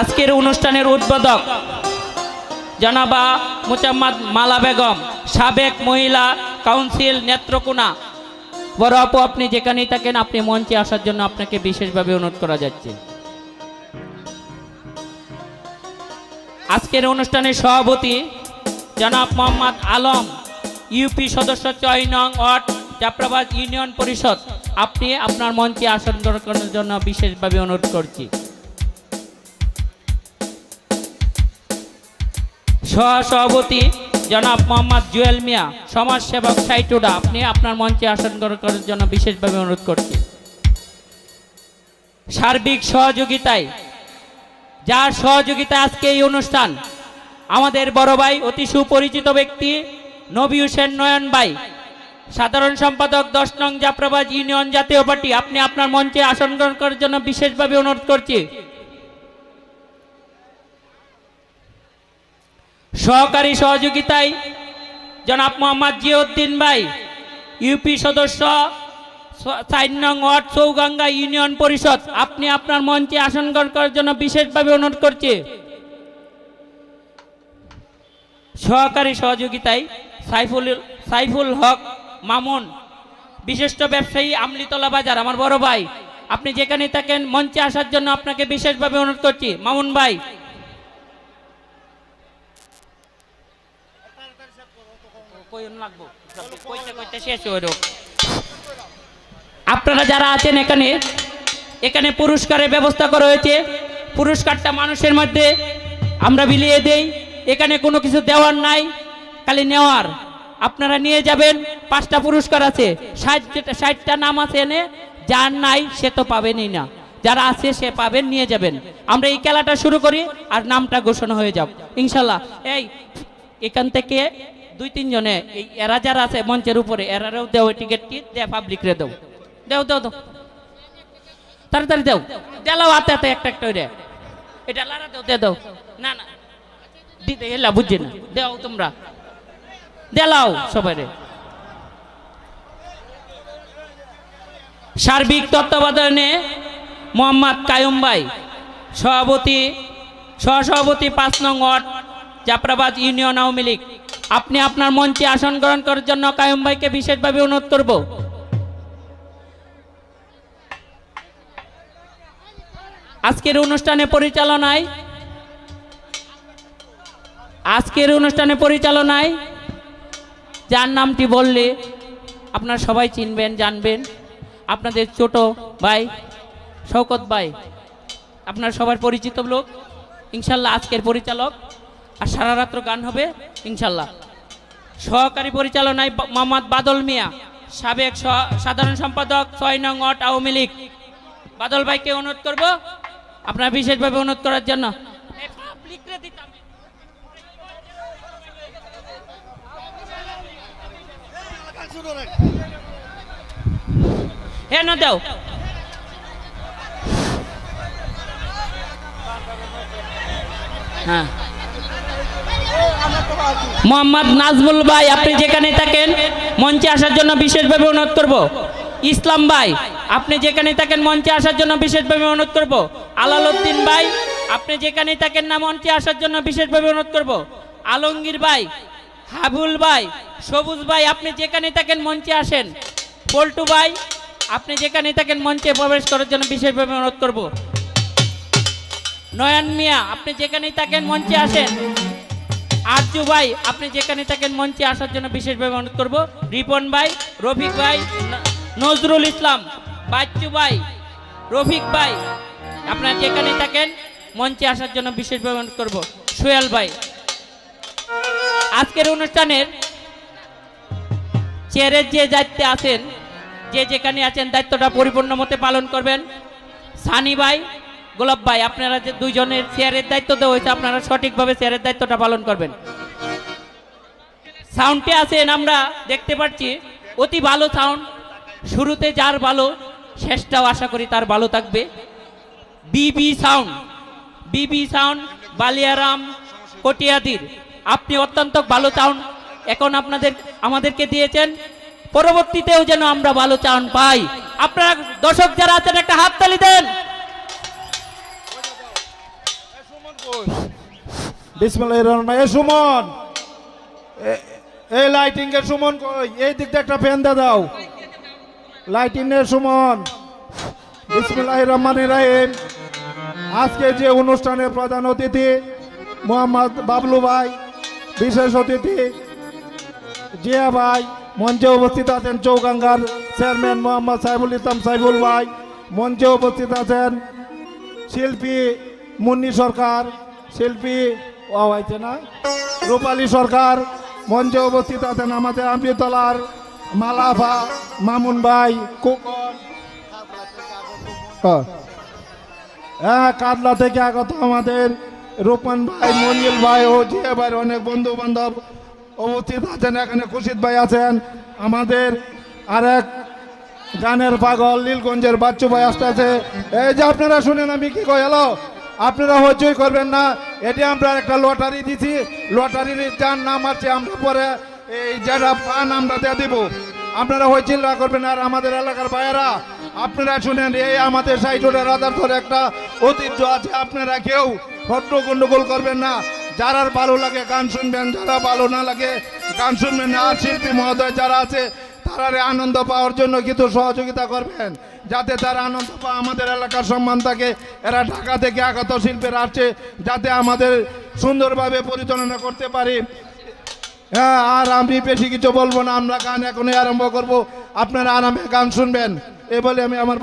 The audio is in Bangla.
আজকের অনুষ্ঠানের উদ্বোধক জনাবা মুচাম্মদ মালা বেগম, সাবেক মহিলা কাউন্সিল নেত্রকোনা। বড় আপু, আপনি যেখানেই থাকেন, আপনি মঞ্চে আসার জন্য আপনাকে বিশেষভাবে অনুরোধ করা যাচ্ছে। আজকের অনুষ্ঠানের সভাপতি জনাব মোহাম্মদ আলম ইউপি সদস্য চয় নং ওয়ার্ড, জাফরাবাদ ইউনিয়ন পরিষদ। আপনি আপনার মঞ্চে আসন করার জন্য বিশেষভাবে অনুরোধ করছি। সহসভাপতি জনাব মোহাম্মদ জুয়েল মিয়া সমাজ সমাজসেবক সাইটুডা, আপনি আপনার মঞ্চে আসন করার জন্য বিশেষভাবে অনুরোধ করছি। সার্বিক সহযোগিতায়, যার সহযোগিতা আজকে এই অনুষ্ঠান, আমাদের বড় ভাই, অতি সুপরিচিত ব্যক্তি, নবী হোসেন নয়ন ভাই, সাধারণ সম্পাদক দশ নং জাফরাবাদ ইউনিয়ন জাতীয় পার্টি, আপনি আপনার মঞ্চে আসন গ্রহণ করার জন্য বিশেষভাবে অনুরোধ করছি। সহকারী সহযোগিতায় জনাব মোহাম্মদ জিয়াউদ্দিন ভাই, ইউপি সদস্য চার নং ওয়ার্ড চৌগাঙ্গা ইউনিয়ন পরিষদ, আপনি আপনার মঞ্চে আসন গ্রহণ করার জন্য বিশেষভাবে অনুরোধ করছি। সহকারী সহযোগিতায় সাইফুল সাইফুল হক মামুন, বিশিষ্ট ব্যবসায়ী আমলিতলা বাজার, আমার বড় ভাই, আপনি যেখানে থাকেন মঞ্চে আসার জন্য আপনাকে বিশেষভাবে অনুরোধ করছি। মামুন ভাই কইন লাগবো। কইতে কইতে শেষ আপনারা যারা আছেন এখানে এখানে পুরস্কারের ব্যবস্থা করা হয়েছে। পুরস্কারটা মানুষের মধ্যে আমরা বিলিয়ে দেই। এখানে কোনো কিছু দেওয়ার নাই খালি নেওয়ার। আপনারা নিয়ে যাবেন পাঁচটা পুরস্কার আছে। ষাট ষাটটা নাম আছে এনে যার নাই সে তো পাবেনই না। যারা আছে সে পাবেন নিয়ে যাবেন। আমরা এই খেলাটা শুরু করি আর নামটা ঘোষণা হয়ে যাব ইনশাল্লাহ এই এখান থেকে দুই তিনজনে এই এরা যারা আছে মঞ্চের উপরে, এরারেও দেও এই টিকিটটি দে পাবলিকরে দেও। দেও দেও দেও। তাড়াতাড়ি দেও। দেলাও হাতে হাতে একটা একটা করে এটা লারা দেও দে দাও। না না। দিতে এলা বুঝছি না। দেও তোমরা। দেলাও সবাই রে সার্বিক তত্ত্বাবধানে মোহাম্মদ কায়ুম ভাই, সভাপতি, সহসভাপতি পাঁচ নং ওয়ার্ড, জাফরাবাদ ইউনিয়ন আওয়ামী লীগ। আপনি আপনার মঞ্চে আসন গ্রহণ করার জন্য কায়ুম ভাইকে বিশেষভাবে অনুরোধ করব। আজকের অনুষ্ঠানে পরিচালনায়, আজকের অনুষ্ঠানে পরিচালনায়, যার নামটি বললে আপনারা সবাই চিনবেন, জানবেন। আপনাদের ছোট ভাই, শওকত ভাই, আপনার সবার পরিচিত লোক। ইনশাল্লাহ আজকের পরিচালক আর সারা রাত্র গান হবে, ইনশাল্লাহ। সহকারী পরিচালনায় মোহাম্মদ বাদল মিয়া, সাবেক সাধারণ সম্পাদক, ছয় নং ওয়ার্ড আওয়ামী লীগ। বাদল ভাইকে অনুরোধ করব, আপনার বিশেষভাবে অনুরোধ করার জন্য। এই public রে দিতাম। হে না দাও। হ্যাঁ। মোহাম্মদ নাজমুল ভাই, আপনি যেখানে থাকেন, মঞ্চে আসার জন্য বিশেষভাবে অনুরোধ করব। ইসলাম ভাই, আপনি যেখানে থাকেন, মঞ্চে আসার জন্য বিশেষভাবে অনুরোধ করব। আলালউদ্দিন ভাই, আপনি যেখানে থাকেন না, মঞ্চে আসার জন্য বিশেষভাবে অনুরোধ করব। আলমগীর ভাই, হাবুল ভাই, সবুজ ভাই, আপনি যেখানে থাকেন, মঞ্চে আসেন। পল্টু ভাই, আপনি যেখানে থাকেন, মঞ্চে প্রবেশ করার জন্য বিশেষভাবে অনুরোধ করব। নয়ন মিয়া, আপনি যেখানেই থাকেন, মঞ্চে আসেন। আরজু ভাই, আপনি যেখানে থাকেন মঞ্চে আসার জন্য বিশেষভাবে অনুরোধ করব। রিপন ভাই, রফিক ভাই নজরুল ইসলাম, বাচ্চু ভাই, রফিক ভাই, আপনারা যেখানে থাকেন মঞ্চে আসার জন্য বিশেষভাবে অনুরোধ করব। সোহেল ভাই। আজকের অনুষ্ঠানের চেয়ারের যে দায়িত্বে আছেন, যে যেখানে আছেন, দায়িত্বটা পরিপূর্ণ মতে পালন করবেন। সানি ভাই গোলাপ ভাই, আপনারা যে দুইজনের চেয়ারের দায়িত্ব দেওয়া হয়েছে, আপনারা সঠিকভাবে চেয়ারের দায়িত্বটা পালন করবেন। সাউন্ডে আছেন আমরা দেখতে পাচ্ছি। অতি ভালো সাউন্ড শুরুতে যার ভালো, শেষটাও আশা করি তার ভালো থাকবে। বিবি সাউন্ড বিবি সাউন্ড বালিয়ারাম, কটিয়াদির। আপনি অত্যন্ত ভালো সাউন্ড এখন আপনাদের, আমাদেরকে দিয়েছেন। পরবর্তীতেও যেন আমরা ভালো সাউন্ড পাই। আপনারা দর্শক যারা আছেন, একটা হাত তালি দেন। বিসমিল্লাহ রহমান এ সুমন এই লাইটিং এর সুমন কই? এই দিকটা একটা ফ্যান দে দাও। লাইটিং এর সুমন। বিসমিল্লাহ রহমান রাহিম। আজকে যে অনুষ্ঠানের প্রধান অতিথি, মোহাম্মদ বাবলু ভাই, বিশেষ অতিথি, জিয়া ভাই, মঞ্চে উপস্থিত আছেন চৌগাঙ্গার চেয়ারম্যান মোহাম্মদ সাইফুল ইসলাম সাইফুল ভাই। মঞ্চে উপস্থিত আছেন শিল্পী মুন্নি সরকার শিল্পী ও হয়েছে না। রূপালী সরকার মঞ্চে উপস্থিত আছেন আমাদের আমৃতলার মালাফা মামুন ভাই হ্যাঁ। হ্যাঁ কাতলা থেকে আগত আমাদের রূপন ভাই মঞ্জিল ভাই ও জিয়া ভাইয়ের অনেক বন্ধু বান্ধব উপস্থিত আছেন এখানে খুশিদ ভাই আছেন। আমাদের আরেক গানের পাগল নীলগঞ্জের বাচ্চু ভাই আসতে আছে এই যে আপনারা শুনেন আমি কি কই হ্যালো? আপনারা হইচই করবেন না। এটি আমরা একটা লটারি দিছি। লটারির যার নাম আছে, আমরা পরে এই যারা পান, আমরা দিয়ে দিব। আপনারা হইচিল্লা করবেন, আর আমাদের এলাকার ভাইয়েরা, আপনারা শুনেন, এই আমাদের সাইডে রাজার ধরে একটা ঐতিহ্য আছে। আপনারা কেউ হট্ট গন্ডগোল করবেন না। যারা ভালো লাগে গান শুনবেন, যারা ভালো না লাগে গান শুনবেন না। শিল্পী মহোদয় যারা আছে, তারারে আনন্দ পাওয়ার জন্য কিন্তু সহযোগিতা করবেন। যাতে তারা আনন্দ পায় আমাদের এলাকার সম্মান থাকে। এরা ঢাকা থেকে আগত শিল্পীরা আসছে যাতে আমাদের সুন্দরভাবে পরিচালনা করতে পারি। হ্যাঁ আর আমি বেশি কিছু বলব না, আমরা গান এখনই আরম্ভ করব। আপনারা আরামে গান শুনবেন। এ বলে আমি আমার